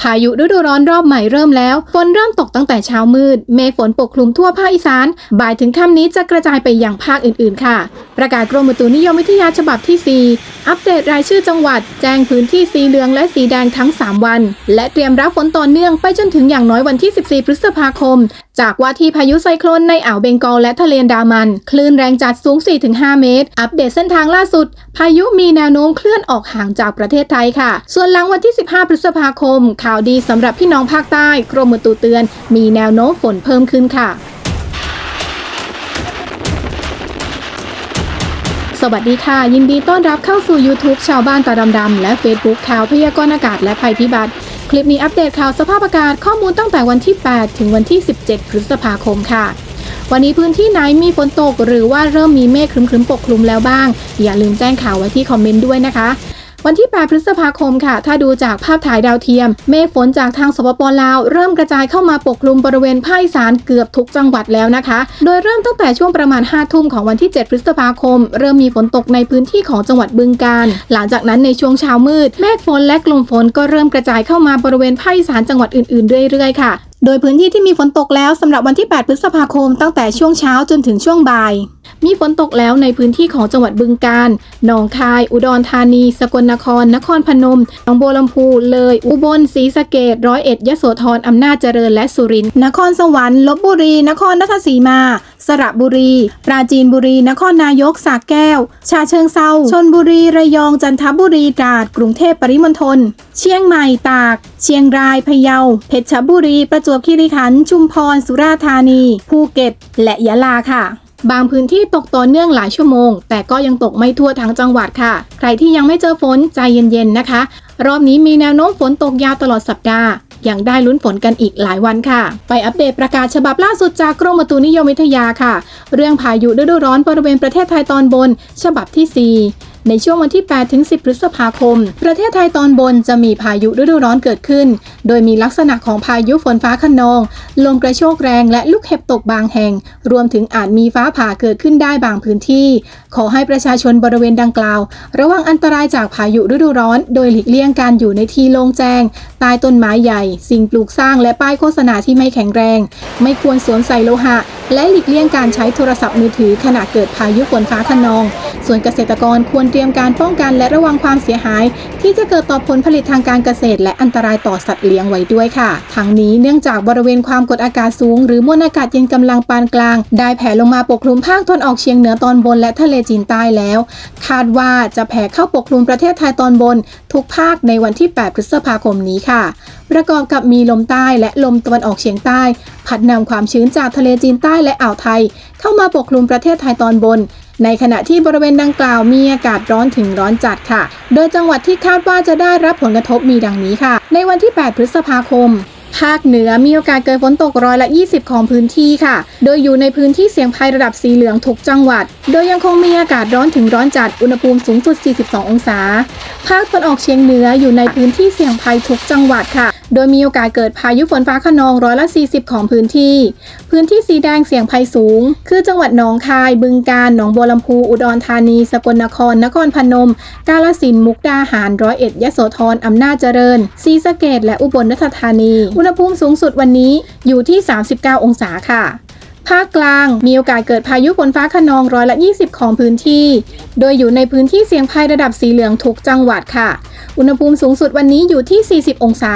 พายุฤดูร้อนรอบใหม่เริ่มแล้ว ฝนเริ่มตกตั้งแต่เช้ามืด เมฆฝนปกคลุมทั่วภาคอีสาน บ่ายถึงค่ำนี้จะกระจายไปยังภาคอื่นๆ ค่ะ ประกาศกรมอุตุนิยมวิทยาฉบับที่ 4 อัปเดตรายชื่อจังหวัด แจ้งพื้นที่สีเหลืองและสีแดงทั้ง 3 วัน และเตรียมรับฝนต่อเนื่องไปจนถึงอย่างน้อยวันที่ 14 พฤษภาคมจากว่าที่พายุไซโคลนในอ่าวเบงกอลและทะเลนดามัน คลื่นแรงจัดสูง 4-5 เมตร อัปเดตเส้นทางล่าสุด พายุมีแนวโน้มเคลื่อนออกห่างจากประเทศไทยค่ะ ส่วนหลังวันที่ 15 พฤษภาคม ข่าวดีสำหรับพี่น้องภาคใต้กรมอุตุเตือน มีแนวโน้มฝนเพิ่มขึ้นค่ะสวัสดีค่ะ ยินดีต้อนรับเข้าสู่ YouTube ชาวบ้านตาดำๆและ Facebook ข่าวพยากรณ์อากาศและภัยพิบัติ คลิปนี้อัปเดตข่าวสภาพอากาศข้อมูลตั้งแต่วันที่ 8 ถึงวันที่ 17 พฤษภาคมค่ะ วันนี้พื้นที่ไหนมีฝนตก หรือว่าเริ่มมีเมฆครึ้มๆปกคลุมแล้วบ้าง อย่าลืมแจ้งข่าวไว้ที่คอมเมนต์ด้วยนะคะ วันที่ 8 พฤษภาคมค่ะ ถ้าดูจากภาพถ่ายดาวเทียม เมฆฝนจากทางสปปลาว เริ่มกระจายเข้ามาปกคลุมบริเวณภาคอีสานเกือบทุกจังหวัดแล้วนะคะ โดยเริ่มตั้งแต่ช่วงประมาณ 5 ทุ่มของวันที่ 7 พฤษภาคม เริ่มมีฝนตกในพื้นที่ของจังหวัดบึงกาฬ หลังจากนั้นในช่วงเช้ามืด เมฆฝนและกลุ่มฝนก็เริ่มกระจายเข้ามาบริเวณภาคอีสานจังหวัดอื่นๆเรื่อยๆค่ะ โดยพื้นที่ที่มีฝนตกแล้วสำหรับวันที่ 8 พฤษภาคม ตั้งแต่ช่วงเช้าจนถึงช่วงบ่าย มีฝนตกแล้วในพื้นที่ของจังหวัดบึงกาฬ หนองคาย อุดรธานี สกลนคร นครพนม หนองบัวลำพู เลย อุบล ศรีสะเกษร้อยเอ็ด ยโสธร อำนาจเจริญ และสุรินทร์ นครสวรรค์ ลบบุรี นครราชสีมา สระบุรี ปราจีนบุรี นครนายกสระแก้ว ชาเชิงเซา ชนบุรี ระยอง จันทบุรี ตราด กรุงเทพปริมณฑล เชียงใหม่ ตาก เชียงราย พะเยา เพชรบุรี ประจวบคีรีขันธ์ ชุมพร สุราษฎร์ธานี ภูเก็ต และยะลาค่ะ บางพื้นที่ตกต่อเนื่องหลายชั่วโมง แต่ก็ยังตกไม่ทั่วทั้งจังหวัดค่ะ ใครที่ยังไม่เจอฝนใจเย็นๆนะคะ รอบนี้มีแนวโน้มฝนตกยาวตลอดสัปดาห์ยังได้ลุ้นฝนกันอีกหลายวันค่ะ ไปอัปเดตประกาศฉบับล่าสุดจากกรมอุตุนิยมวิทยาค่ะ เรื่องพายุฤดูร้อนบริเวณประเทศไทยตอนบน ฉบับที่ 4 ในช่วงวันที่ 8 ถึง 10 พฤษภาคม ประเทศไทยตอนบนจะมีพายุฤดูร้อนเกิดขึ้น โดยมีลักษณะของพายุฝนฟ้าคะนอง ลมกระโชกแรงและลูกเห็บตกบางแห่ง รวมถึงอาจมีฟ้าผ่าเกิดขึ้นได้บางพื้นที่ ขอให้ประชาชนบริเวณดังกล่าว ระวังอันตรายจากพายุฤดูร้อน โดยหลีกเลี่ยงการอยู่ในที่โล่งแจ้ง ใต้ต้นไม้ใหญ่ สิ่งปลูกสร้างและป้ายโฆษณาที่ไม่แข็งแรง ไม่ควรสวมใส่โลหะ และหลีกเลี่ยงการใช้โทรศัพท์มือถือขณะเกิดพายุฝนฟ้าคะนอง ส่วนเกษตรกรควรเตรียมการป้องกันและระวังความเสียหาย ที่จะเกิดต่อผลผลิตทางการเกษตร และอันตรายต่อสัตว์เลี้ยงไว้ด้วยค่ะ ทั้งนี้เนื่องจากบริเวณความกดอากาศสูง หรือมวลอากาศเย็นกำลังปานกลาง ได้แผ่ลงมาปกคลุมภาคตะวันออกเฉียงเหนือตอนบนและทะเลจีนใต้แล้ว คาดว่าจะแผ่เข้าปกคลุมประเทศไทยตอนบน ทุกภาคในวันที่ 8 พฤษภาคมนี้ค่ะ ประกอบกับมีลมใต้และลมตะวันออกเฉียงใต้พัดนำความชื้นจากทะเลจีนใต้และอ่าวไทย เข้ามาปกคลุมประเทศไทยตอนบน ในขณะที่บริเวณดังกล่าวมีอากาศร้อนถึงร้อนจัดค่ะ โดยจังหวัดที่คาดว่าจะได้รับผลกระทบมีดังนี้ค่ะ ในวันที่ 8 พฤษภาคมภาคเหนือมีโอกาสเกิดฝนตกร้อยละ 20 ของพื้นที่ค่ะ โดยอยู่ในพื้นที่เสี่ยงภัยระดับสีเหลืองทุกจังหวัด โดยยังคงมีอากาศร้อนถึงร้อนจัด อุณหภูมิสูงสุด 42 องศา ภาคตะวันออกเฉียงเหนืออยู่ในพื้นที่เสี่ยงภัยทุกจังหวัดค่ะ โดยมีโอกาสเกิดพายุฝนฟ้าคะนองร้อยละ 40 ของพื้นที่ พื้นที่สีแดงเสี่ยงภัยสูง คือจังหวัดหนองคาย บึงกาฬ หนองบัวลำพู อุดรธานี สกลนคร นครพนม กาฬสินธุ์ มุกดาหาร ร้อยเอ็ด ยโสธร อำนาจเจริญ ศรีสะเกษและอุบลราชธานี อุณหภูมิสูงสุดวันนี้อยู่ที่ 39 องศาค่ะภาคกลางมีโอกาสเกิดพายุฝนฟ้าคะนองร้อยละ 20 ของพื้นที่ โดยอยู่ในพื้นที่เสี่ยงภัยระดับสีเหลืองทุกจังหวัดค่ะ อุณหภูมิสูงสุดวันนี้อยู่ที่ 40 องศา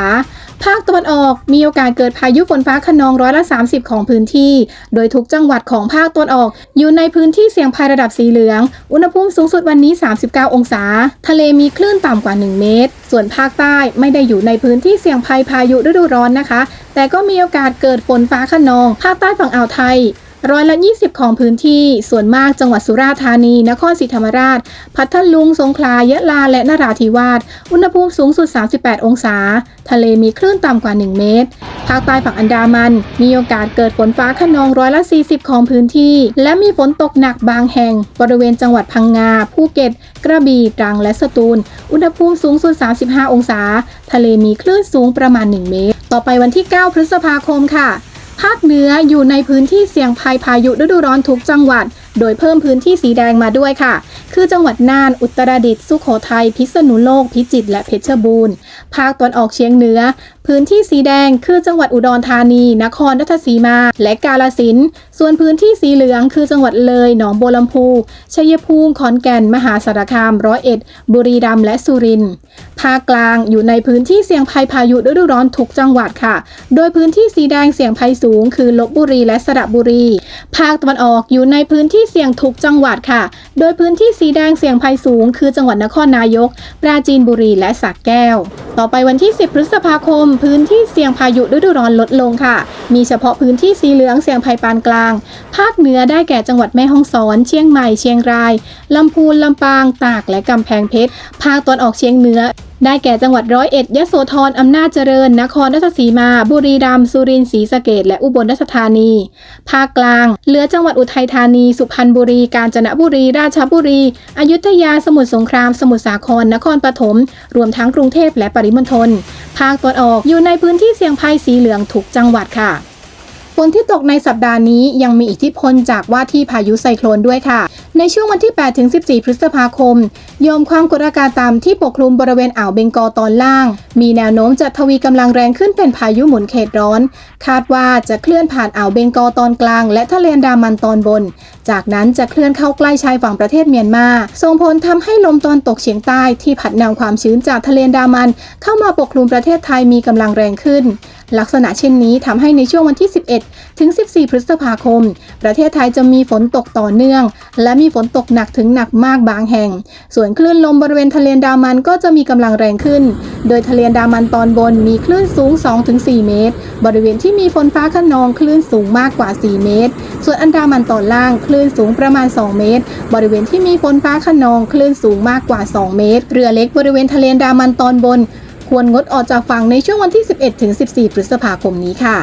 ภาคตะวันออกมีโอกาสเกิดพายุฝนฟ้าขนองร้อยละ 30 ของพื้นที่ โดยทุกจังหวัดของภาคตะวันออก อยู่ในพื้นที่เสี่ยงภัยระดับสีเหลือง อุณหภูมิสูงสุดวันนี้ 39 องศา ทะเลมีคลื่นต่ำกว่า 1 เมตร ส่วนภาคใต้ไม่ได้อยู่ในพื้นที่เสี่ยงภัยพายุฤดูร้อนนะคะ แต่ก็มีโอกาสเกิดฝนฟ้าขนอง ภาคใต้ฝั่งอ่าวไทย ร้อยละ 20 ของพื้นที่ส่วนมากจังหวัดสุราษฎร์ธานี นครศรีธรรมราช พัทลุง สงขลา ยะลา และนราธิวาส อุณหภูมิสูงสุด 38 องศา ทะเลมีคลื่นต่ำกว่า 1 เมตร ภาคใต้ฝั่งอันดามัน มีโอกาสเกิดฝนฟ้าคะนองร้อยละ 40 ของพื้นที่ และมีฝนตกหนักบางแห่ง บริเวณจังหวัดพังงา ภูเก็ต กระบี่ ตรัง และสตูล อุณหภูมิสูงสุด 35 องศา ทะเลมีคลื่นสูงประมาณ 1 เมตร ต่อไปวันที่ 9 พฤษภาคมค่ะ ภาคเหนืออยู่ในพื้นที่เสี่ยงภัยพายุฤดูร้อนทุกจังหวัด โดยเพิ่มพื้นที่สีแดงมาด้วยค่ะ คือจังหวัดน่าน อุตรดิตถ์ สุโขทัย พิษณุโลก พิจิตร และเพชรบูรณ์ ภาคตะวันออกเฉียงเหนือ พื้นที่สีแดงคือจังหวัดอุดรธานี นครราชสีมา และกาฬสินธุ์ส่วนพื้นที่สีเหลืองคือจังหวัดเลย หนองบัวลำพู ชัยภูมิ ขอนแก่น มหาสารคาม ร้อยเอ็ด บุรีรัมย์และสุรินทร์ ภาคกลางอยู่ในพื้นที่เสี่ยงภัยพายุฤดูร้อนทุกจังหวัดค่ะ โดยพื้นที่สีแดงเสี่ยงภัยสูง คือลบบุรีและสระบุรี ภาคตะวันออกอยู่ในพื้นที่เสี่ยงทุกจังหวัดค่ะ โดยพื้นที่สีแดงเสี่ยงภัยสูง คือจังหวัดนครนายก ปราจีนบุรีและสระแก้ว ต่อไปวันที่ 10 พฤษภาคม พื้นที่เสี่ยงพายุฤดูร้อนลดลงค่ะ มีเฉพาะพื้นที่สีเหลืองเสี่ยงภัยปานกลาง ภาคเหนือได้แก่จังหวัดแม่ฮ่องสอน เชียงใหม่ เชียงราย ลำพูน ลำปาง ตาก และกำแพงเพชร ภาคตอนออกเชียงเหนือ ได้แก่จังหวัดร้อยเอ็ดยโสธรอำนาจเจริญ นครราชสีมา บุรีรัมย์สุรินทร์ศรีสะเกษและอุบลราชธานี ภาคกลาง เหลือจังหวัดอุทัยธานี สุพรรณบุรี กาญจนบุรี ราชบุรี อยุธยา สมุทรสงคราม สมุทรสาคร นครปฐม รวมทั้งกรุงเทพและปริมณฑล ภาคตะวันออกอยู่ในพื้นที่เสี่ยงภัยสีเหลืองทุกจังหวัดค่ะฝนที่ตกในสัปดาห์นี้ยังมีอิทธิพลจากว่าที่พายุไซโคลนด้วยค่ะ ในช่วงวันที่ 8 ถึง 14 พฤษภาคม ยอมความกดอากาศต่ำที่ปกคลุมบริเวณอ่าวเบงกอลตอนล่าง มีแนวโน้มจะทวีกำลังแรงขึ้นเป็นพายุหมุนเขตร้อน คาดว่าจะเคลื่อนผ่านอ่าวเบงกอลตอนกลาง และทะเลนดามันตอนบน จากนั้นจะเคลื่อนเข้าใกล้ชายฝั่งประเทศเมียนมา ส่งผลทำให้ลมตอนตกเฉียงใต้ที่พัดนำความชื้นจากทะเลนดามัน เข้ามาปกคลุมประเทศไทยมีกำลังแรงขึ้น ลักษณะเช่นนี้ทำให้ในช่วงวันที่ 11 ถึง 14 พฤษภาคม ประเทศไทยจะมีฝนตกต่อเนื่อง และมีฝนตกหนักถึงหนักมากบางแห่ง ส่วนคลื่นลมบริเวณทะเลดามันก็จะมีกำลังแรงขึ้น โดยทะเลดามันตอนบนมีคลื่นสูง 2-4 เมตร บริเวณที่มีฝนฟ้าขนองคลื่นสูงมากกว่า 4 เมตร ส่วนอันดามันตอนล่างคลื่นสูงประมาณ 2 เมตร บริเวณที่มีฝนฟ้าขนองคลื่นสูงมากกว่า 2 เมตร เรือเล็กบริเวณทะเลดามันตอนบน ควรงดออกจากฝั่งในช่วงวันที่ 11ถึง14 พฤษภาคมนี้ค่ะ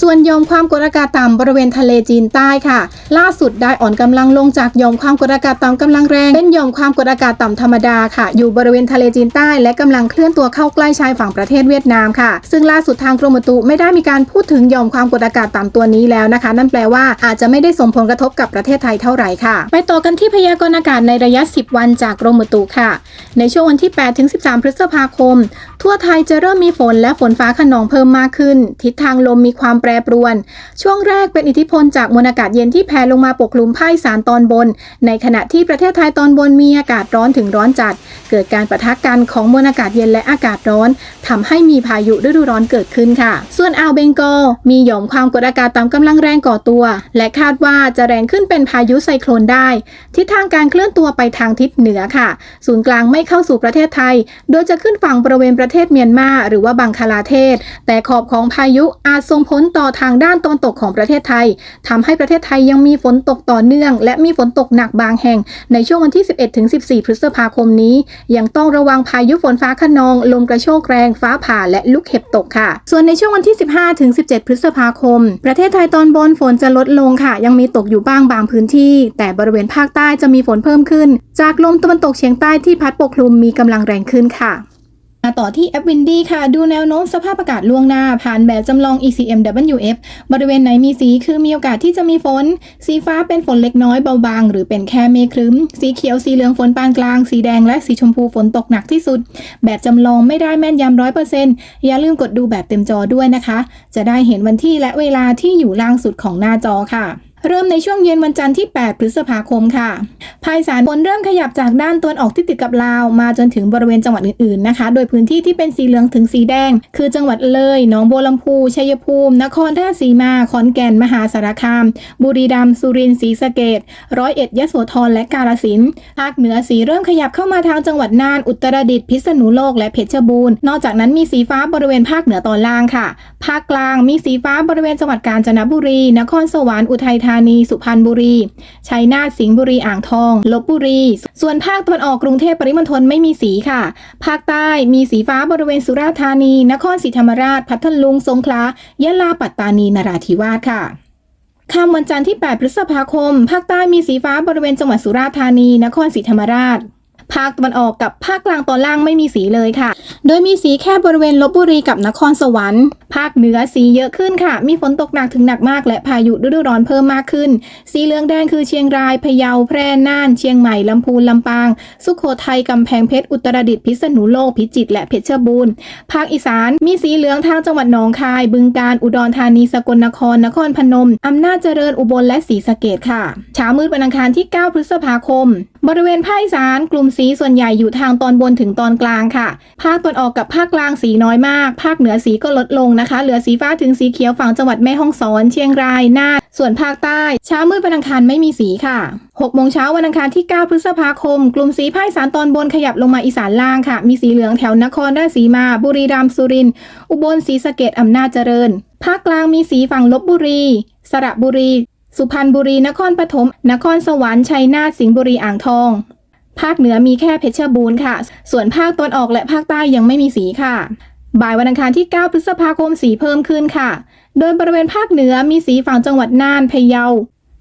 ส่วนยอมความกดอากาศต่ำบริเวณทะเลจีนใต้ค่ะ ล่าสุดได้อ่อนกำลังลงจากยอมความกดอากาศต่ำกำลังแรง เป็นยอมความกดอากาศต่ำธรรมดาค่ะ อยู่บริเวณทะเลจีนใต้ และกำลังเคลื่อนตัวเข้าใกล้ชายฝั่งประเทศเวียดนามค่ะ ซึ่งล่าสุดทางกรมอุตุไม่ได้มีการพูดถึงยอมความกดอากาศต่ำตัวนี้แล้วนะคะ นั่นแปลว่าอาจจะไม่ได้ส่งผลกระทบกับประเทศไทยเท่าไหร่ค่ะ ไปต่อกันที่พยากรณ์อากาศในระยะ 10 วันจากกรมอุตุค่ะ ในช่วงวันที่8ถึง13 พฤษภาคมทวไทยจะเริ่มมีฝนและฝนฟ้าขนองเพิ่มมากขึ้น ทิศทางลมมีความแปรปรวน ช่วงแรกเป็นอิทธิพลจากมวลอากาศเย็นที่แผ่ลงมาปกคลุมภาคอีสานตอนบน ในขณะที่ประเทศไทยตอนบนมีอากาศร้อนถึงร้อนจัด เกิดการปะทะกันของมวลอากาศเย็นและอากาศร้อนทำให้มีพายุฤดูร้อนเกิดขึ้นค่ะ ส่วนอ่าวเบงกอลมีหย่อมความกดอากาศต่ำกำลังแรงก่อตัว และคาดว่าจะแรงขึ้นเป็นพายุไซโคลนได้ ทิศทางการเคลื่อนตัวไปทางทิศเหนือค่ะ ศูนย์กลางไม่เข้าสู่ประเทศไทย โดยจะขึ้นฝั่งบริเวณประเทศเมียนมาหรือว่าบังคลาเทศ แต่ขอบของพายุอาจส่งผลต่อทางด้านตะวันตกของประเทศไทยทำให้ประเทศไทยยังมีฝนตกต่อเนื่อง และมีฝนตกหนักบางแห่ง ในช่วงวันที่ 11ถึง14 พฤษภาคมนี้ ยังต้องระวังพายุฝนฟ้าขนอง ลมกระโชกแรงฟ้าผ่าและลูกเห็บตกค่ะ ส่วนในช่วงวันที่ 15ถึง17 พฤษภาคม ประเทศไทยตอนบนฝนจะลดลงค่ะ ยังมีตกอยู่บ้างบางพื้นที่ แต่บริเวณภาคใต้จะมีฝนเพิ่มขึ้น จากลมตะวันตกเฉียงใต้ที่พัดปกคลุมมีกำลังแรงขึ้นค่ะ มาต่อที่แอปวินดี้ค่ะ ดูแนวโน้มสภาพอากาศล่วงหน้า ผ่านแบบจำลอง ECMWF บริเวณไหนมีสีคือมีโอกาสที่จะมีฝน สีฟ้าเป็นฝนเล็กน้อยเบาบาง หรือเป็นแค่เมฆครึ้ม สีเขียวสีเหลืองฝนปานกลาง สีแดงและสีชมพูฝนตกหนักที่สุด แบบจำลองไม่ได้แม่นยำร้อยเปอร์เซ็นต์อย่าลืมกดดูแบบเต็มจอด้วยนะคะ จะได้เห็นวันที่และเวลาที่อยู่ล่างสุดของหน้าจอค่ะ เริ่มในช่วงเย็นวันจันทร์ที่ 8 พฤษภาคมค่ะ ภายสารฝนเริ่มขยับจากด้านตะวันออกที่ติดกับลาว มาจนถึงบริเวณจังหวัดอื่นๆนะคะ โดยพื้นที่ที่เป็นสีเหลืองถึงสีแดง คือจังหวัดเลย หนองบัวลำพู ชัยภูมิ นครราชสีมา ขอนแก่น มหาสารคาม บุรีรัมย์ สุรินทร์ ศรีสะเกษร้อยเอ็ด ยโสธร และกาฬสินธุ์ ภาคเหนือสีเริ่มขยับเข้ามาทางจังหวัดน่าน อุตรดิตถ์ พิษณุโลก และเพชรบูรณ์ นอกจากนั้นมีสีฟ้าบริเวณภาคเหนือตอนล่างค่ะ ภาคกลางมีสีฟ้าบริเวณจังหวัดกาญจนบุรี นครสวรรค์ อุทัยธานี สุพรรณบุรี ชัยนาท สิงห์บุรี อ่างทอง ลบบุรี ส่วนภาคตะวันออกกรุงเทพปริมณฑลไม่มีสีค่ะ ภาคใต้มีสีฟ้าบริเวณสุราษฎร์ธานี นครศรีธรรมราช พัทลุง สงขลา ยะลา ปัตตานี นราธิวาสค่ะค่ำวันจันทร์ที่ 8 พฤษภาคม ภาคใต้มีสีฟ้าบริเวณจังหวัดสุราษฎร์ธานี นครศรีธรรมราช ภาคตะวันออกกับภาคกลางตอนล่างไม่มีสีเลยค่ะ โดยมีสีแค่บริเวณลบบุรีกับนครสวรรค์ ภาคเหนือสีเยอะขึ้นค่ะ มีฝนตกหนักถึงหนักมาก และพายุฤดูร้อนเพิ่มมากขึ้น สีเหลืองแดงคือเชียงราย พะเยา แพร่ น่าน เชียงใหม่ ลำพูน ลำปาง สุโขทัย กำแพงเพชร อุตรดิตถ์ พิษณุโลก พิจิตร และเพชรบูรณ์ ภาคอีสาน มีสีเหลืองทางจังหวัดหนองคาย บึงกาฬ อุดรธานี สกลนคร นครพนม อำนาจเจริญ อุบล และศรีสะเกษค่ะ เช้ามืดวันอังคารที่ 9 พฤษภาคม บริเวณภาคอีสานกลุ่มสีส่วนใหญ่อยู่ทางตอนบนถึงตอนกลางค่ะ ภาคตอนออกกับภาคกลางสีน้อยมาก ภาคเหนือสีก็ลดลงนะคะ เหลือสีฟ้าถึงสีเขียวฝั่งจังหวัดแม่ฮ่องสอน เชียงรายน่านส่วนภาคใต้เช้ามืดวันอังคารไม่มีสีค่ะ6โมงเช้าวันอังคารที่ 9 พฤษภาคม กลุ่มสีภาคอีสานตอนบนขยับลงมาอีสานล่างค่ะ มีสีเหลืองแถวนครราชสีมา บุรีรัมย์สุรินทร์อุบลศรีสะเกษอำนาจเจริญ ภาคกลางมีสีฝั่งลบบุรี สระบุรี สุพรรณบุรีนครปฐมนครสวรรค์ชัยนาทสิงห์บุรีอ่างทอง ภาคเหนือมีแค่เพชรบูรณ์ค่ะ ส่วนภาคตอนออกและภาคใต้ยังไม่มีสีค่ะ บ่ายวันอังคารที่ 9 พฤษภาคมสีเพิ่มขึ้นค่ะ โดยบริเวณภาคเหนือมีสีฝั่งจังหวัดน่านพะเยา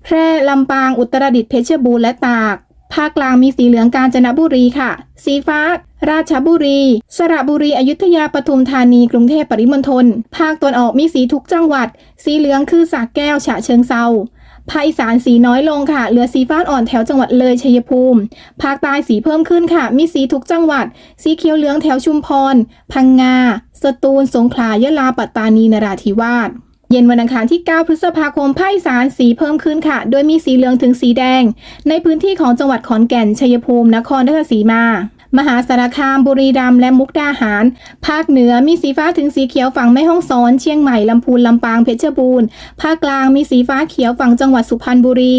แพร่ลำปางอุตรดิตถ์เพชรบูรณ์และตาก ภาคกลางมีสีเหลืองกาญจนบุรีค่ะ สีฟ้า ราชบุรี สระบุรีอยุธยาปทุมธานีกรุงเทพปริมณฑลภาคตะวันออกมีสีทุกจังหวัด สีเหลืองคือสระแก้วฉะเชิงเซา ภาคอีสานสีน้อยลงค่ะ เหลือสีฟ้าอ่อนแถวจังหวัดเลยชัยภูมิ ภาคใต้สีเพิ่มขึ้นค่ะ มีสีทุกจังหวัด สีเขียวเหลืองแถวชุมพร พังงา สตูล สงขลายะลา ปัตตานี นราธิวาสเย็นวันอังคารที่ 9 พฤษภาคม ภาคอีสานสีเพิ่มขึ้นค่ะ โดยมีสีเหลืองถึงสีแดง ในพื้นที่ของจังหวัดขอนแก่น ชัยภูมิ นครราชสีมา มหาสารคามบุรีรัมย์และมุกดาหาร ภาคเหนือมีสีฟ้าถึงสีเขียวฝั่งแม่ฮ่องสอน เชียงใหม่ลำพูนลำปางเพชรบูรณ์ ภาคกลางมีสีฟ้าเขียวฝั่งจังหวัดสุพรรณบุรี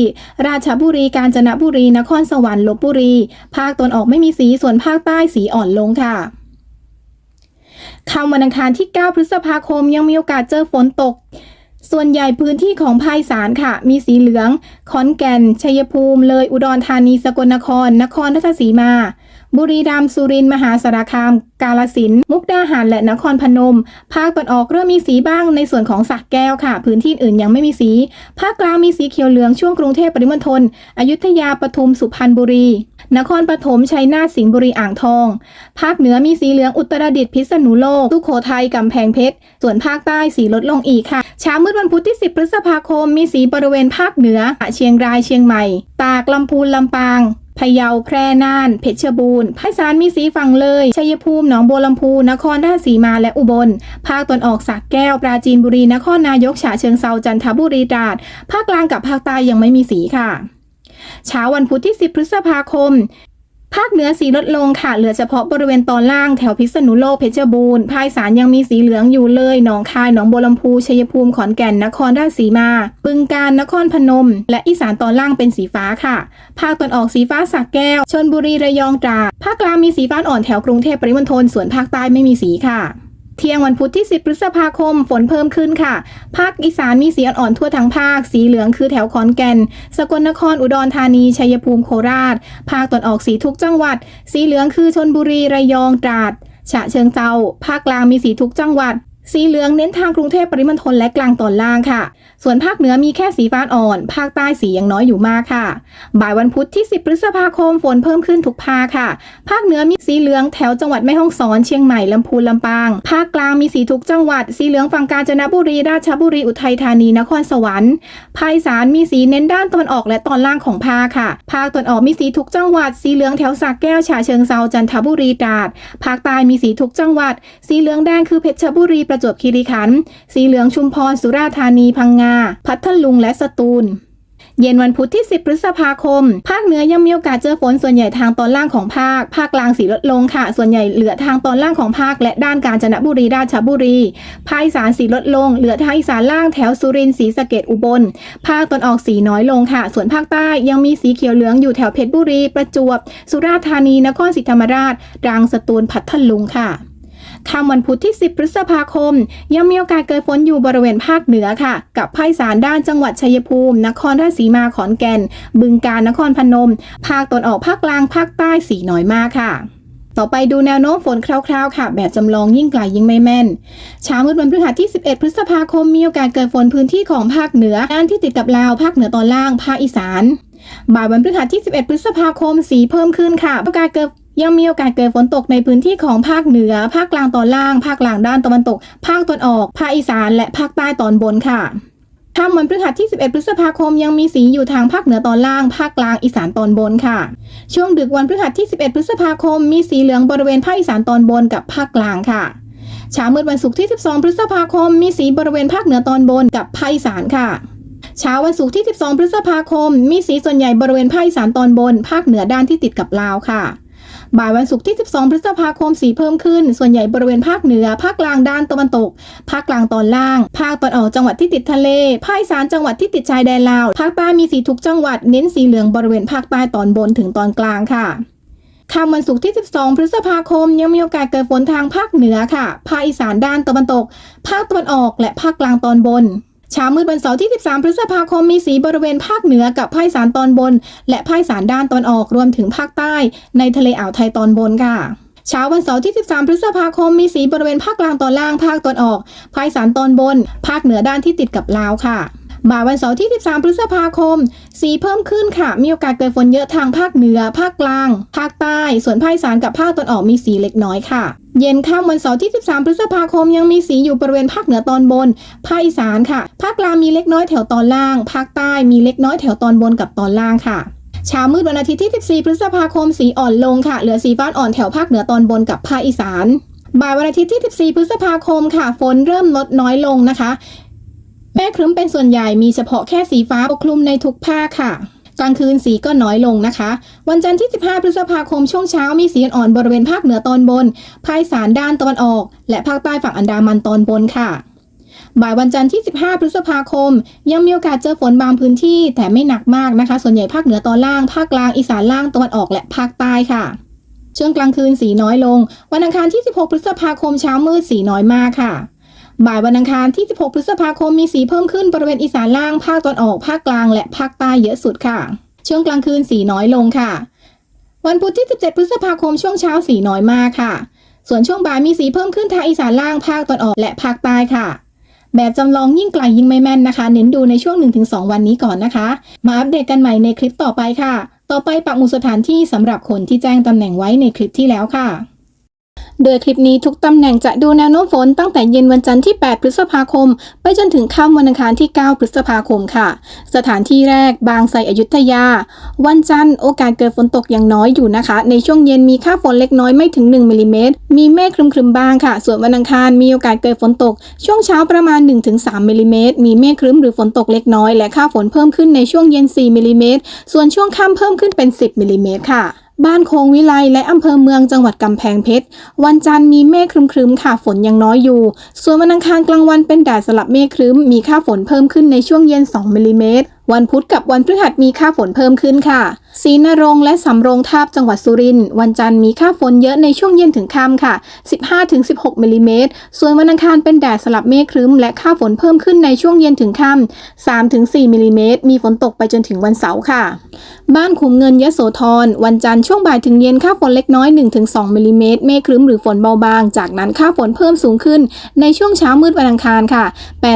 ราชบุรีกาญจนบุรีนครสวรรค์ลบบุรี ภาคตอนออกไม่มีสีส่วนภาคใต้สีอ่อนลงค่ะค่ำวันอังคารที่ 9 พฤษภาคมยังมีโอกาสเจอฝนตก ส่วนใหญ่พื้นที่ของภาคสานค่ะ มีสีเหลือง ขอนแก่น ชัยภูมิ เลย อุดรธานี สกลนคร นครราชสีมา บุรีรัมย์สุรินทร์มหาสารคาม กาลสินมุกดาหารและนครพนม ภาคตอนออกเริ่มมีสีบ้างในส่วนของสักแก้วค่ะ พื้นที่อื่นยังไม่มีสี ภาคกลางมีสีเขียวเหลืองช่วงกรุงเทพปริมณฑลอยุธยาปทุมสุพรรณบุรี นครปฐมชัยนาทสิงห์บุรีอ่างทอง ภาคเหนือมีสีเหลืองอุตรดิตถ์พิษณุโลกสุโขทัยกำแพงเพชรส่วนภาคใต้สีลดลงอีกค่ะเช้ามืดวันพุธที่ 10 พฤษภาคม มีสีบริเวณภาคเหนือเชียงรายเชียงใหม่ ตากลำพูนลำปาง พะเยาแพร่น่าน เพชรบูรณ์ภาคสานมีสีฝั่งเลยชัยภูมิหนองบัวลำพูนครราชสีมาและอุบล ภาคตอนออกสักแก้ว ปราจีนบุรีนครนายกฉะเชิงเซาจันทบุรีตราดภาคกลางกับภาคใต้ยังไม่มีสีค่ะเช้าวันพุธที่ 10 พฤษภาคม ภาคเหนือสีลดลงค่ะ เหลือเฉพาะบริเวณตอนล่างแถวพิษณุโลกเพชรบูรณ์ภาคอีสานยังมีสีเหลืองอยู่เลย หนองคาย หนองบัวลำพู ชัยภูมิ ขอนแก่น นครราชสีมา บึงกาฬ นครพนม และอีสานตอนล่างเป็นสีฟ้าค่ะ ภาคตอนออกสีฟ้าสักแก้ว ชนบุรี ระยอง ตรา ภาคกลางมีสีฟ้าอ่อนแถวกรุงเทพปริมณฑล ส่วนภาคใต้ไม่มีสีค่ะ เที่ยงวันพุธที่ 10 พฤษภาคม ฝนเพิ่มขึ้นค่ะ ภาคอีสานมีสีอ่อนๆทั่วทั้งภาค สีเหลืองคือแถวขอนแก่น สกลนคร อุดรธานี ชัยภูมิ โคราช ภาคตอนออกสีทุกจังหวัด สีเหลืองคือชนบุรี ระยอง ตราด ฉะเชิงเซา ภาคกลางมีสีทุกจังหวัด สีเหลืองเน้นทางกรุงเทพปริมณฑลและกลางตอนล่างค่ะ ส่วนภาคเหนือมีแค่สีฟ้าอ่อน ภาคใต้สียังน้อยอยู่มากค่ะ บ่ายวันพุธที่ 10 พฤษภาคมฝนเพิ่มขึ้นทุกภาคค่ะ ภาคเหนือมีสีเหลืองแถวจังหวัดแม่ฮ่องสอนเชียงใหม่ลำพูนลำปาง ภาคกลางมีสีทุกจังหวัด สีเหลืองฝั่งกาญจนบุรีราชบุรีอุทัยธานีนครสวรรค์ ภาคอีสานมีสีเน้นด้านตอนออกและตอนล่างของภาคค่ะ ภาคตอนออกมีสีทุกจังหวัด สีเหลืองแถวสักแก้วฉะเชิงเซาจันทบุรีตราด ภาคใต้มีสีทุกจังหวัด สีเหลืองแดงคือเพชรบุรีประจวบคีรีขันธ์สีเหลืองชุมพรสุราษฎร์ธานีพังงา พัทลุงและสตูลเย็นวันพุธที่ 10 พฤษภาคม ภาคเหนือยังมีโอกาสเจอฝนส่วนใหญ่ทางตอนล่างของภาค ภาคกลางสีลดลงค่ะ ส่วนใหญ่เหลือทางตอนล่างของภาค และด้านกาญจนบุรีราชบุรี ภาคอีสานสีลดลง เหลือทางอีสานล่างแถวสุรินทร์ศรีสะเกดอุบล ภาคตอนออกสีน้อยลงค่ะ ส่วนภาคใต้ยังมีสีเขียวเหลืองอยู่แถวเพชรบุรี ประจวบ สุราษฎร์ธานี นครศรีธรรมราชตรังสตูล พัทลุงค่ะ ค่ำวันพุธที่ 10 พฤษภาคม ยังมีโอกาสเกิดฝนอยู่บริเวณภาคเหนือค่ะ กับภาคอีสานด้านจังหวัดชัยภูมิ นครราชสีมาขอนแก่น บึงกาฬนครพนม ภาคตอนออกภาคกลางภาคใต้สีน้อยมากค่ะต่อไปดูแนวโน้มฝนคร่าวๆ ค่ะ แบบจำลองยิ่งไกลยิ่งไม่แม่นเช้ามืดวันพฤหัสที่ 11 พฤษภาคมมีโอกาสเกิดฝนพื้นที่ของภาคเหนือด้านที่ติดกับลาวภาคเหนือตอนล่างภาคอีสานบ่ายวันพฤหัสที่ 11 พฤษภาคมสีเพิ่มขึ้นค่ะโอกาสเกิด ยังมีโอกาสเกิดฝนตกในพื้นที่ของภาคเหนือ ภาคกลางตอนล่าง ภาคกลางด้านตะวันตก ภาคตะวันออก ภาคอีสาน และภาคใต้ตอนบนค่ะค่ำวันพฤหัสที่ 11 พฤษภาคมยังมีสีอยู่ทางภาคเหนือตอนล่าง ภาคกลางอีสานตอนบนค่ะ ช่วงดึกวันพฤหัสที่ 11 พฤษภาคม มีสีเหลืองบริเวณภาคอีสานตอนบนกับภาคกลางค่ะเช้ามืดวันศุกร์ที่ 12 พฤษภาคม มีสีบริเวณภาคเหนือตอนบนกับภาคอีสานค่ะ เช้าวันศุกร์ที่ 12 พฤษภาคม มีสีส่วนใหญ่บริเวณภาคอีสานตอนบน ภาคเหนือด้านที่ติดกับลาวค่ะ บ่ายวันศุกร์ที่ 12 พฤษภาคมสีเพิ่มขึ้น ส่วนใหญ่บริเวณภาคเหนือ ภาคกลางด้านตะวันตก ภาคกลางตอนล่าง ภาคตอนออกจังหวัดที่ติดทะเล ภาคอีสานจังหวัดที่ติดชายแดนลาว ภาคใต้มีสีทุกจังหวัด เน้นสีเหลืองบริเวณภาคใต้ตอนบนถึงตอนกลางค่ะค่ำวันศุกร์ที่ 12 พฤษภาคม ยังมีโอกาสเกิดฝนทางภาคเหนือค่ะ ภาคอีสานด้านตะวันตก ภาคตะวันออก และภาคกลางตอนบน เช้ามืดวันเสาร์ที่ 13 พฤษภาคมมีสีบริเวณภาคเหนือกับภาคสารตอนบน และภาคสารด้านตอนออกรวมถึงภาคใต้ ในทะเลอ่าวไทยตอนบนค่ะเช้าวันเสาร์ที่ 13 พฤษภาคม มีสีบริเวณภาคกลางตอนล่าง ภาคตอนออก ภาคสานตอนบน ภาคเหนือด้านที่ติดกับลาวค่ะ บ่ายวันเสาร์ที่ 13 พฤษภาคม สีเพิ่มขึ้นค่ะ มีโอกาสเกิดฝนเยอะทางภาคเหนือ ภาคกลาง ภาคใต้ ส่วนภาคอีสานกับภาคตอนออกมีสีเล็กน้อยค่ะ เย็นค่ำวันเสาร์ที่ 13 พฤษภาคมยังมีสีอยู่บริเวณภาคเหนือตอนบน ภาคอีสานค่ะ ภาคกลางมีเล็กน้อยแถวตอนล่าง ภาคใต้มีเล็กน้อยแถวตอนบนกับตอนล่างค่ะเช้ามืดวันอาทิตย์ที่ 14 พฤษภาคม สีอ่อนลงค่ะ เหลือสีฟ้าอ่อนแถวภาคเหนือตอนบนกับภาคอีสาน บ่ายวันอาทิตย์ที่ 14 พฤษภาคมค่ะ ฝนเริ่มลดน้อยลงนะคะ แม่ครึ้มเป็นส่วนใหญ่มีเฉพาะแค่สีฟ้าปกคลุมในทุกภาคค่ะ กลางคืนสีก็น้อยลงนะคะ วันจันทร์ที่ 15 พฤษภาคมช่วงเช้ามีสีอ่อนบริเวณภาคเหนือตอนบน ภาคอีสานด้านตะวันออก และภาคใต้ฝั่งอันดามันตอนบนค่ะ บ่ายวันจันทร์ที่ 15 พฤษภาคม ยังมีโอกาสเจอฝนบางพื้นที่ แต่ไม่หนักมากนะคะ ส่วนใหญ่ภาคเหนือตอนล่าง ภาคกลาง อีสานล่าง ตะวันออกและภาคใต้ค่ะ ช่วงกลางคืนสีน้อยลง วันอังคารที่ 16 พฤษภาคมเช้ามืดสีน้อยมากค่ะ บ่ายวันอังคารที่ 16 พฤษภาคมมีสีเพิ่มขึ้นบริเวณอีสานล่าง ภาคตะวันออก ภาคกลาง และภาคใต้เยอะสุดค่ะ ช่วงกลางคืนสีน้อยลงค่ะ วันพุธที่ 17 พฤษภาคมช่วงเช้าสีน้อยมากค่ะ ส่วนช่วงบ่ายมีสีเพิ่มขึ้นทางอีสานล่าง ภาคตะวันออกและภาคใต้ค่ะ แบบจำลองยิ่งไกลยิ่งไม่แม่นนะคะ เน้นดูในช่วง 1-2 วันนี้ก่อนนะคะ มาอัปเดตกันใหม่ในคลิปต่อไปค่ะ ต่อไปปักหมุดสถานที่สำหรับคนที่แจ้งตำแหน่งไว้ในคลิปที่แล้วค่ะ โดยคลิปนี้ทุกตำแหน่งจะดูแนวโน้มฝนตั้งแต่เย็นวันจันทร์ที่ 8 พฤษภาคม ไปจนถึงค่ำวันอังคารที่ 9 พฤษภาคมค่ะ สถานที่แรกบางไทรอยุธยา วันจันทร์โอกาสเกิดฝนตกอย่างน้อยอยู่นะคะ ในช่วงเย็นมีค่าฝนเล็กน้อยไม่ถึง 1มิลลิเมตร มีเมฆครึมๆบ้างค่ะ ส่วนวันอังคารมีโอกาสเกิดฝนตก ช่วงเช้าประมาณ 1-3มิลลิเมตร มีเมฆครึ้มหรือฝนตกเล็กน้อย และค่าฝนเพิ่มขึ้นในช่วงเย็น 4มิลลิเมตร ส่วนช่วงค่ำเพิ่มขึ้นเป็น 10มิลลิเมตรค่ะ บ้านโคงวิไลและอำเภอเมืองจังหวัดกำแพงเพชร วันจันทร์มีเมฆครึ้มๆค่ะฝนยังน้อยอยู่ ส่วนวันอังคารกลางวันเป็นแดดสลับเมฆครึ้มมีค่าฝนเพิ่มขึ้นในช่วงเย็น 2มิลลิเมตร วันพุธกับวันพฤหัสมีค่าฝนเพิ่มขึ้นค่ะศรีนรงค์และสำโรงทาบจังหวัดสุรินทร์วันจันทร์มีค่าฝนเยอะในช่วงเย็นถึงค่ำค่ะ 15-16มิลลิเมตร ส่วนวันอังคารเป็นแดดสลับเมฆครึ้ม และค่าฝนเพิ่มขึ้นในช่วงเย็นถึงค่ำ3-4มิลลิเมตร มีฝนตกไปจนถึงวันเสาร์ค่ะ บ้านขุมเงินยะโสธรวันจันทร์ช่วงบ่ายถึงเย็นค่าฝนเล็กน้อย 1-2มิลลิเมตร เมฆครึ้มหรือฝนเบาบาง จากนั้นค่าฝนเพิ่มสูงขึ้น ในช่วงเช้ามืดวันอังคารค่ะ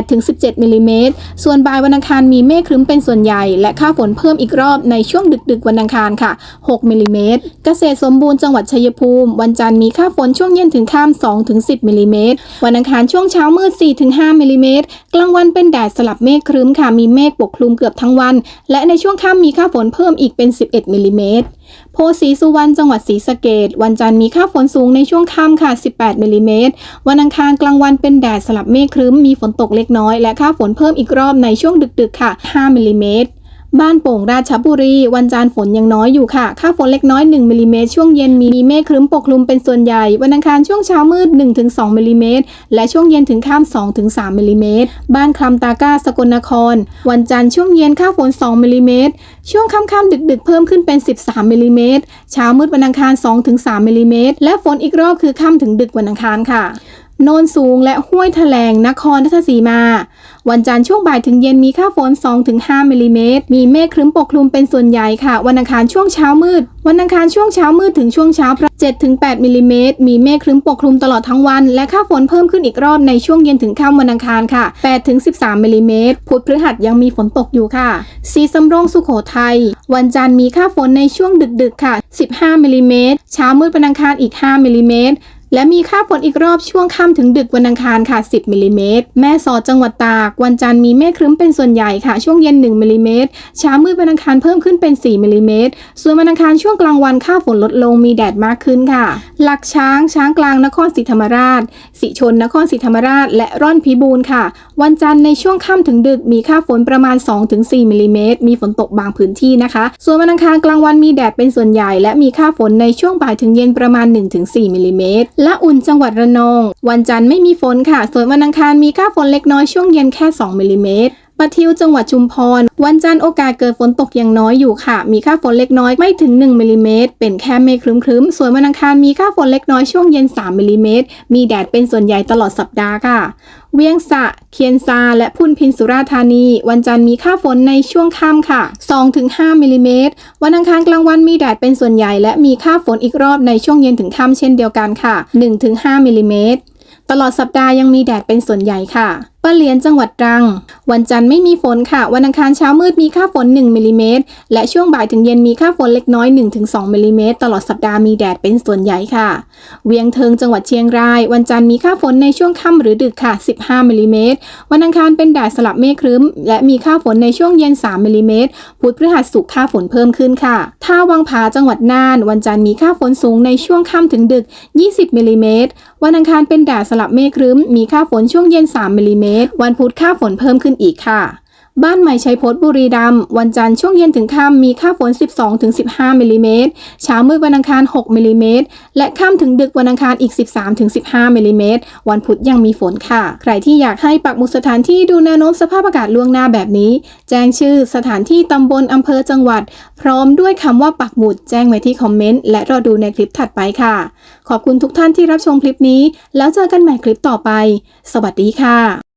8-17มิลลิเมตร ส่วนบ่ายวันอังคารมีเมฆครึ้มเป็นส่วนใหญ่ และค่าฝนเพิ่มอีกรอบในช่วงดึกๆวันอังคารค่ะ 6มิลลิเมตร เกษตรสมบูรณ์จังหวัดชัยภูมิ วันจันทร์มีค่าฝนช่วงเย็นถึงค่ำ2-10มิลลิเมตร วันอังคารช่วงเช้ามืด4-5มิลลิเมตร กลางวันเป็นแดดสลับเมฆครึ้มค่ะ มีเมฆปกคลุมเกือบทั้งวัน และในช่วงค่ำมีค่าฝนเพิ่มอีกเป็น 11มิลลิเมตร โพสิสุวรรณจังหวัดศรีสะเกดวันจันทร์มีค่าฝนสูงในช่วงค่ำค่ะ 18มิลลิเมตร วันอังคารกลางวันเป็นแดดสลับเมฆครึ้ม มีฝนตกเล็กน้อย และค่าฝนเพิ่มอีกรอบในช่วงดึกๆค่ะ 5มิลลิเมตร บ้านโป่งราชบุรี วันจันทร์ฝนยังน้อยอยู่ค่ะ ค่าฝนเล็กน้อย 1มิลลิเมตรช่วงเย็นมีเมฆครึ้มปกคลุมเป็นส่วนใหญ่ วันอังคารช่วงเช้ามืด 1-2มิลลิเมตรและช่วงเย็นถึงค่ำ2-3มิลลิเมตรบ้านคลำตาก้าสกลนคร วันจันทร์ช่วงเย็นค่าฝน2มิลลิเมตรช่วงค่ำๆดึกๆ เพิ่มขึ้นเป็น 13มิลลิเมตรเช้ามืดวันอังคาร 2-3มิลลิเมตรและฝนอีกรอบคือค่ำถึงดึกวันอังคารค่ะ โนนสูงและห้วยแถลงนครราชสีมา วันจันทร์ช่วงบ่ายถึงเย็นมีค่าฝน 2-5มิลลิเมตร มีเมฆครึ้มปกคลุมเป็นส่วนใหญ่ค่ะ วันอังคารช่วงเช้ามืด วันอังคารช่วงเช้ามืดถึงช่วงเช้าประ7-8มิลลิเมตร มีเมฆครึ้มปกคลุมตลอดทั้งวัน และค่าฝนเพิ่มขึ้นอีกรอบในช่วงเย็นถึงค่ำวันอังคารค่ะ8-13มิลลิเมตร พุธพฤหัสยังมีฝนตกอยู่ค่ะ สีสำโรงสุโขทัย วันจันทร์มีค่าฝนในช่วงดึกๆค่ะ 15มิลลิเมตร เช้ามืดวันอังคารอีก 5มิลิเมตร และมีค่าฝนอีกรอบช่วงค่ำถึงดึกวันอังคารค่ะ 10มิลลิเมตรแม่สอดจังหวัดตาก วันจันทร์มีเมฆครึ้มเป็นส่วนใหญ่ค่ะ ช่วงเย็น 1มิลลิเมตรเช้ามืดวันอังคารเพิ่มขึ้นเป็น 4มิลลิเมตรส่วนวันอังคารช่วงกลางวันค่าฝนลดลงมีแดดมากขึ้นค่ะ หลักช้างช้างกลางนครศรีธรรมราช สิชนนครศรีธรรมราช และร่อนพิบูลค่ะ วันจันทร์ในช่วงค่ำถึงดึกมีค่าฝนประมาณ 2-4มิลลิเมตรมีฝนตกบางพื้นที่นะคะ ส่วนวันอังคารกลางวันมีแดดเป็นส่วนใหญ่ และมีค่าฝนในช่วงบ่ายถึงเย็นประมาณ 1-4มิลลิเมตรและอุ่นจังหวัดระนอง วันจันทร์ไม่มีฝนค่ะ ส่วนวันอังคารมีค่าฝนเล็กน้อยช่วงเย็นแค่ 2มิลลิเมตร ปะทิวจังหวัดชุมพร วันจันทร์โอกาสเกิดฝนตกอย่างน้อยอยู่ค่ะ มีค่าฝนเล็กน้อยไม่ถึง 1มิลลิเมตรเป็นแค่เมฆครึ้มๆ ส่วนวันอังคารมีค่าฝนเล็กน้อยช่วงเย็น 3มิลลิเมตรมีแดดเป็นส่วนใหญ่ตลอดสัปดาห์ค่ะ เวียงสะ เคียนซา และพุนพินสุราธานี วันจันทร์มีค่าฝนในช่วงค่ำค่ะ 2-5มิลลิเมตรวันอังคารกลางวันมีแดดเป็นส่วนใหญ่ และมีค่าฝนอีกรอบในช่วงเย็นถึงค่ำเช่นเดียวกันค่ะ 1-5มิลลิเมตรตลอดสัปดาห์ยังมีแดดเป็นส่วนใหญ่ค่ะ ป้าเหลียนจังหวัดตรัง วันจันทร์ไม่มีฝนค่ะ วันอังคารเช้ามืดมีค่าฝน 1มิลลิเมตรและช่วงบ่ายถึงเย็นมีค่าฝนเล็กน้อย 1-2มิลลิเมตรตลอดสัปดาห์มีแดดเป็นส่วนใหญ่ค่ะ เวียงเทิงจังหวัดเชียงราย วันจันทร์มีค่าฝนในช่วงค่ำหรือดึกค่ะ 15มิลลิเมตรวันอังคารเป็นแดดสลับเมฆครึ้ม และมีค่าฝนในช่วงเย็น 3มิลลิเมตรพุธพฤหัสศุกค่าฝนเพิ่มขึ้นค่ะท่าวังผาจังหวัดน่าน วันจันทร์มีค่าฝนสูงในช่วงค่ำถึงดึก 20มิลิเมตรวันอังคารเป็นแดดสลับเมฆครึ้ม มีค่าฝนช่วงเย็น 3มิลลิเมตรวันพุธค่าฝนเพิ่มขึ้นอีกค่ะ บ้านใหม่ชัยพจน์บุรีรัมย์วันจันทร์ช่วงเย็นถึงค่ำมีค่าฝน 12-15มิลลิเมตรเช้ามืดวันอังคาร 6มิลลิเมตรและค่ำถึงดึกวันอังคารอีก 13-15มิลลิเมตรวันพุธยังมีฝนค่ะ ใครที่อยากให้ปักหมุดสถานที่ดูแนวโน้มสภาพอากาศล่วงหน้าแบบนี้ แจ้งชื่อสถานที่ตำบลอำเภอจังหวัด พร้อมด้วยคำว่าปักหมุดแจ้งไว้ที่คอมเมนต์และรอดูในคลิปถัดไปค่ะ ขอบคุณทุกท่านที่รับชมคลิปนี้ แล้วเจอกันใหม่คลิปต่อไป สวัสดีค่ะ